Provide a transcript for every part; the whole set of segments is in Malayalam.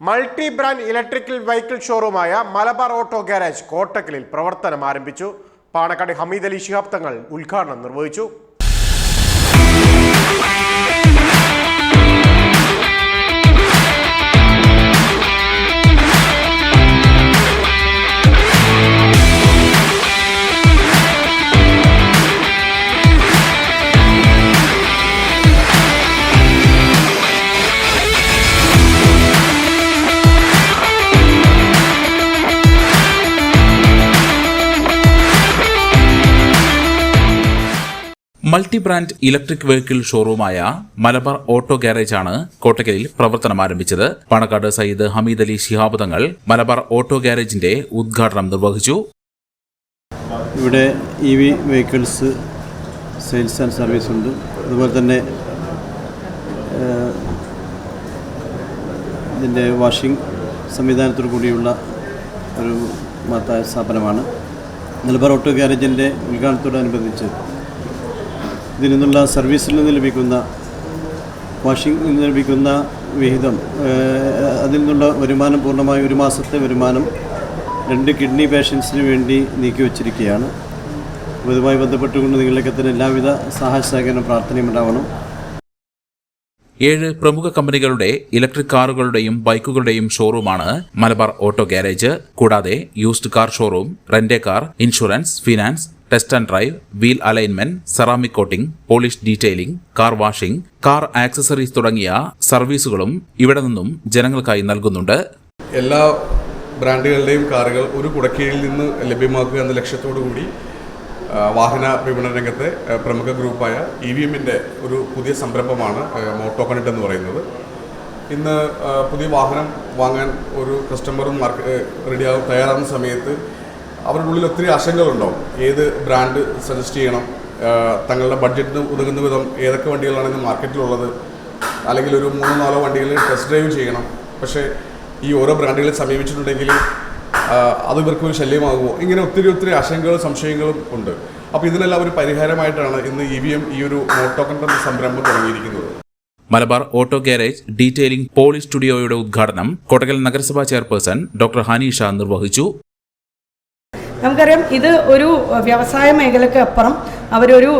മൾട്ടി ബ്രാൻഡ് ഇലക്ട്രിക്കൽ വെഹിക്കിൾ ഷോറൂമായ മലബാർ ഓട്ടോ ഗാരേജ് കോട്ടക്കലിൽ പ്രവർത്തനം ആരംഭിച്ചു. പാണക്കാട് ഹമീദ് അലി ശിഹാബ് തങ്ങൾ ഉദ്ഘാടനം നിർവഹിച്ചു. മൾട്ടി ബ്രാൻഡ് ഇലക്ട്രിക് വെഹിക്കിൾ ഷോറൂമായ മലബാർ ഓട്ടോ ഗാരേജ് ആണ് കോട്ടക്കലിൽ പ്രവർത്തനം ആരംഭിച്ചത്. പണക്കാട് സയ്യിദ് ഹമീദ് അലി ശിഹാബ് തങ്ങൾ മലബാർ ഓട്ടോ ഗാരേജിന്റെ ഉദ്ഘാടനം നിർവഹിച്ചു. ഇവിടെ E V vehicles sales and service ഉണ്ട്. അതുപോലെ തന്നെ ഇതിന്റെ വാഷിംഗ് സംവിധാനത്തോടു കൂടിയുള്ള ഒരു മഹത്തായ സ്ഥാപനമാണ്. മലബാർ ഓട്ടോ ഗ്യാരേജിന്റെ ഉദ്ഘാടനത്തോടനുബന്ധിച്ച് ഇതിൽ നിന്നുള്ള സർവീസിൽ നിന്ന് ലഭിക്കുന്ന വാഷിംഗ് നിന്ന് ലഭിക്കുന്ന വിഹിതം അതിൽ നിന്നുള്ള വരുമാനം പൂർണമായി ഒരു മാസത്തെ വരുമാനം രണ്ട് കിഡ്നി പേഷ്യൻസിന് വേണ്ടി നീക്കി വച്ചിരിക്കുകയാണ്. ഇതുമായി ബന്ധപ്പെട്ടുകൊണ്ട് നിങ്ങളിലേക്ക് തന്നെ എല്ലാവിധ സഹായ സഹകരണം പ്രാർത്ഥനയും ഉണ്ടാവണം. ഏഴ് പ്രമുഖ കമ്പനികളുടെ ഇലക്ട്രിക് കാറുകളുടെയും ബൈക്കുകളുടെയും ഷോറൂമാണ് മലബാർ ഓട്ടോ ഗാരേജ്. കൂടാതെ used car showroom rent a car insurance finance test and drive wheel alignment ceramic coating polish detailing car washing car accessories തുടങ്ങിയ സർവീസുകളും ഇവിടെ നിന്നും ജനങ്ങൾക്കായി നൽകുന്നുണ്ട്. എല്ലാ ബ്രാൻഡുകളുടെയും കാറുകൾ ഒരു കുടക്കീഴിൽ നിന്ന് ലഭ്യമാക്കുക എന്ന ലക്ഷ്യത്തോടു കൂടി വാഹന വിപണന രംഗത്തെ പ്രമുഖ ഗ്രൂപ്പായ ഇ വി എമ്മിന്റെ ഒരു പുതിയ സംരംഭമാണ് മോട്ടോ കണിട്ട് എന്ന് പറയുന്നത്. ഇന്ന് പുതിയ വാഹനം വാങ്ങാൻ ഒരു കസ്റ്റമറും മാർക്ക് റെഡിയാകും തയ്യാറാകുന്ന സമയത്ത് അവരുടെ ഉള്ളിൽ ഒത്തിരി ആശങ്കകളുണ്ടാവും. ഏത് ബ്രാൻഡ് സജസ്റ്റ് ചെയ്യണം? തങ്ങളുടെ ബഡ്ജറ്റിന് ഉതകുന്ന വിധം ഏതൊക്കെ വണ്ടികളാണ് മാർക്കറ്റിലുള്ളത് അല്ലെങ്കിൽ ഒരു മൂന്നോ നാലോ വണ്ടികൾ ടെസ്റ്റ് ഡ്രൈവ് ചെയ്യണം. പക്ഷേ ഈ ഓരോ ബ്രാൻഡുകളെ സമീപിച്ചിട്ടുണ്ടെങ്കിൽ അത് ഇവർക്ക് ഒരു ശല്യമാകുമോ? ഇങ്ങനെ ഒത്തിരി ഒത്തിരി ആശങ്കകളും സംശയങ്ങളും ഉണ്ട്. അപ്പോൾ ഇതിനെല്ലാം ഒരു പരിഹാരമായിട്ടാണ് ഇന്ന് ഇ വി എം ഈ ഒരു ഓട്ടോ എന്ന സംരംഭം തുടങ്ങിയിരിക്കുന്നത്. മലബാർ ഓട്ടോ ഗാരേജ് ഡീറ്റെയിലിംഗ് പോളി സ്റ്റുഡിയോയുടെ ഉദ്ഘാടനം കോട്ടക്കൽ നഗരസഭാ ചെയർപേഴ്സൺ ഡോക്ടർ ഹനീഷ നിർവഹിച്ചു. നമുക്കറിയാം ഇത് ഒരു വ്യവസായ മേഖലയ്ക്ക് അപ്പുറം അവരൊരു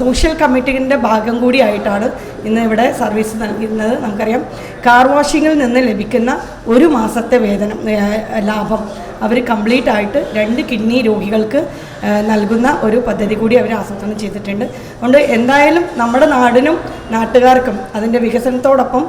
സോഷ്യൽ കമ്മിറ്റിന്റെ ഭാഗം കൂടിയായിട്ടാണ് ഇന്ന് ഇവിടെ സർവീസ് നൽകുന്നത്. നമുക്കറിയാം കാർ വാഷിങ്ങിൽ നിന്ന് ലഭിക്കുന്ന ഒരു മാസത്തെ വേതനം ലാഭം അവർ കംപ്ലീറ്റ് ആയിട്ട് രണ്ട് കിഡ്നി രോഗികൾക്ക് നൽകുന്ന ഒരു പദ്ധതി കൂടി അവർ ആസൂത്രണം ചെയ്തിട്ടുണ്ട്. അതുകൊണ്ട് എന്തായാലും നമ്മുടെ നാടിനും നാട്ടുകാർക്കും അതിന്റെ വികസനത്തോടൊപ്പം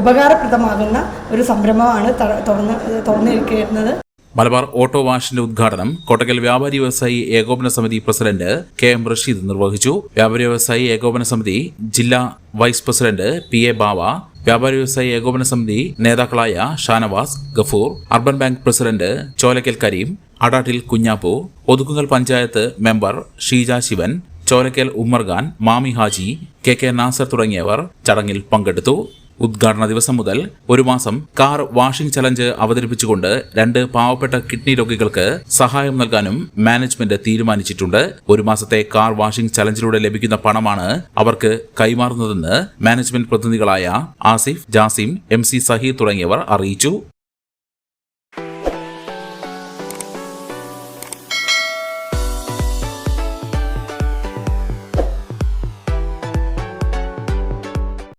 ഉപകാരപ്രദമാകുന്ന ഒരു സംരംഭമാണ് തുറന്ന് തുറന്നിരിക്കുന്നത് മലബാർ ഓട്ടോ വാഷിന്റെ ഉദ്ഘാടനം കോട്ടക്കൽ വ്യാപാരി വ്യവസായി ഏകോപന സമിതി പ്രസിഡന്റ് കെ എം റഷീദ് നിർവഹിച്ചു. വ്യാപാരി വ്യവസായി ഏകോപന സമിതി ജില്ലാ vice president P A Bava വ്യാപാരി വ്യവസായി ഏകോപന സമിതി നേതാക്കളായ Shanavas Gafoor urban bank president Cholakkal Kareem Adattil Kunjappu Othukkungal panchayat member Sheeja Shivan Cholakkal Ummarkhan Mami Haji K K Nasar തുടങ്ങിയവർ ചടങ്ങിൽ പങ്കെടുത്തു. ഉദ്ഘാടന ദിവസം മുതൽ ഒരു മാസം കാർ വാഷിംഗ് ചലഞ്ച് അവതരിപ്പിച്ചുകൊണ്ട് രണ്ട് പാവപ്പെട്ട കിഡ്നി രോഗികൾക്ക് സഹായം നൽകാനും മാനേജ്മെന്റ് തീരുമാനിച്ചിട്ടുണ്ട്. ഒരു മാസത്തെ കാർ വാഷിംഗ് ചലഞ്ചിലൂടെ ലഭിക്കുന്ന പണമാണ് അവർക്ക് കൈമാറുന്നതെന്ന് മാനേജ്മെന്റ് പ്രതിനിധികളായ ആസിഫ് ജാസിം എം സി സഹീർ തുടങ്ങിയവർ അറിയിച്ചു.